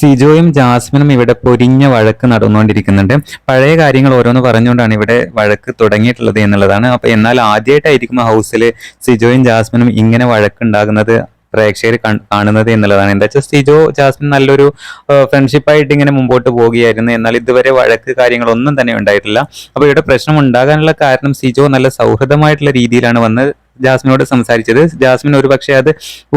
സിജോയും ജാസ്മിനും ഇവിടെ പൊരിഞ്ഞ വഴക്ക് നടന്നുകൊണ്ടിരിക്കുന്നുണ്ട്. പഴയ കാര്യങ്ങൾ ഓരോന്ന് പറഞ്ഞുകൊണ്ടാണ് ഇവിടെ വഴക്ക് തുടങ്ങിയിട്ടുള്ളത് എന്നുള്ളതാണ്. അപ്പൊ എന്നാൽ ആദ്യമായിട്ടായിരിക്കും ഹൗസിൽ സിജോയും ജാസ്മിനും ഇങ്ങനെ വഴക്കുണ്ടാകുന്നത് പ്രേക്ഷകർ കാണുന്നത് എന്നുള്ളതാണ്. എന്താ വെച്ചാൽ സിജോ ജാസ്മിൻ നല്ലൊരു ഫ്രണ്ട്ഷിപ്പായിട്ട് ഇങ്ങനെ മുമ്പോട്ട് പോവുകയായിരുന്നു. എന്നാൽ ഇതുവരെ വഴക്ക് കാര്യങ്ങളൊന്നും തന്നെ ഉണ്ടായിട്ടില്ല. അപ്പോൾ ഇവിടെ പ്രശ്നം ഉണ്ടാകാനുള്ള കാരണം സിജോ നല്ല സൗഹൃദമായിട്ടുള്ള രീതിയിലാണ് വന്ന് ജാസ്മിനോട് സംസാരിച്ചത്. ജാസ്മിൻ ഒരു പക്ഷേ അത്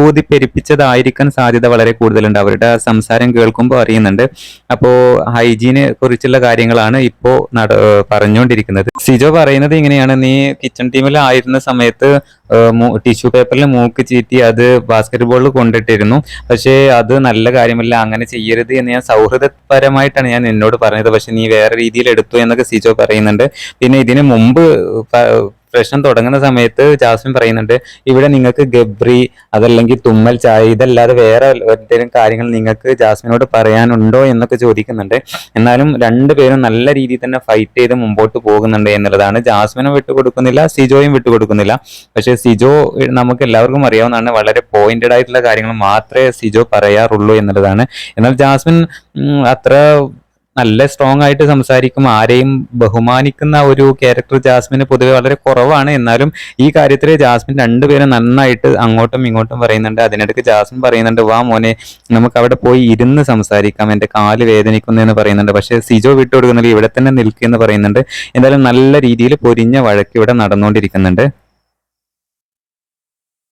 ഊതിപ്പെരിപ്പിച്ചതായിരിക്കാൻ സാധ്യത വളരെ കൂടുതലുണ്ട്. അവരുടെ ആ സംസാരം കേൾക്കുമ്പോൾ അറിയുന്നുണ്ട്. അപ്പോ ഹൈജീനെ കുറിച്ചുള്ള കാര്യങ്ങളാണ് ഇപ്പോ നട പറഞ്ഞുകൊണ്ടിരിക്കുന്നത് സിജോ പറയുന്നത് ഇങ്ങനെയാണ്. നീ കിച്ചൺ ടീമിൽ ആയിരുന്ന സമയത്ത് ടിഷ്യൂ പേപ്പറിൽ മൂക്ക് ചീറ്റി അത് ബാസ്കറ്റ് ബോളിൽ കൊണ്ടിട്ടിരുന്നു. പക്ഷേ അത് നല്ല കാര്യമല്ല അങ്ങനെ ചെയ്യരുത് എന്ന് ഞാൻ സൗഹൃദപരമായിട്ടാണ് ഞാൻ നിന്നോട് പറഞ്ഞത്. പക്ഷെ നീ വേറെ രീതിയിൽ എടുത്തു എന്നൊക്കെ സിജോ പറയുന്നുണ്ട്. പിന്നെ ഇതിന് മുമ്പ് പ്രശ്നം തുടങ്ങുന്ന സമയത്ത് ജാസ്മിൻ പറയുന്നുണ്ട് ഇവിടെ നിങ്ങൾക്ക് ഗബ്രി അതല്ലെങ്കിൽ തുമ്മൽ ചായ ഇതല്ലാതെ വേറെ എന്തെങ്കിലും കാര്യങ്ങൾ നിങ്ങൾക്ക് ജാസ്മിനോട് പറയാനുണ്ടോ എന്നൊക്കെ ചോദിക്കുന്നുണ്ട്. എന്നാലും രണ്ടുപേരും നല്ല രീതിയിൽ തന്നെ ഫൈറ്റ് ചെയ്ത് മുമ്പോട്ട് പോകുന്നുണ്ട് എന്നുള്ളതാണ്. ജാസ്മിനും വിട്ടുകൊടുക്കുന്നില്ല സിജോയും വിട്ടുകൊടുക്കുന്നില്ല പക്ഷേ സിജോ നമുക്ക് എല്ലാവർക്കും അറിയാവുന്നതാണ് വളരെ പോയിന്റഡ് ആയിട്ടുള്ള കാര്യങ്ങൾ മാത്രമേ സിജോ പറയാറുള്ളൂ എന്നുള്ളതാണ്. എന്നാൽ ജാസ്മിൻ അത്ര നല്ല സ്ട്രോങ് ആയിട്ട് സംസാരിക്കും ആരെയും ബഹുമാനിക്കുന്ന ഒരു ക്യാരക്ടർ ജാസ്മിന് പൊതുവെ വളരെ കുറവാണ്. എന്നാലും ഈ കാര്യത്തിൽ ജാസ്മിൻ രണ്ടുപേരും നന്നായിട്ട് അങ്ങോട്ടും ഇങ്ങോട്ടും പറയുന്നുണ്ട്. അതിനിടയ്ക്ക് ജാസ്മിൻ പറയുന്നുണ്ട് വാ മോനെ നമുക്ക് അവിടെ പോയി ഇരുന്ന് സംസാരിക്കാം. എന്റെ കാൽ വേദനിക്കുന്നു എന്ന് പറയുന്നുണ്ട്. പക്ഷേ സിജോ വിട്ടു കൊടുക്കുന്നില്ല. ഇവിടെ തന്നെ നിൽക്കുമെന്ന് പറയുന്നുണ്ട്. എന്തായാലും നല്ല രീതിയിൽ പൊരിഞ്ഞ വഴക്ക് ഇവിടെ നടന്നുകൊണ്ടിരിക്കുന്നുണ്ട്.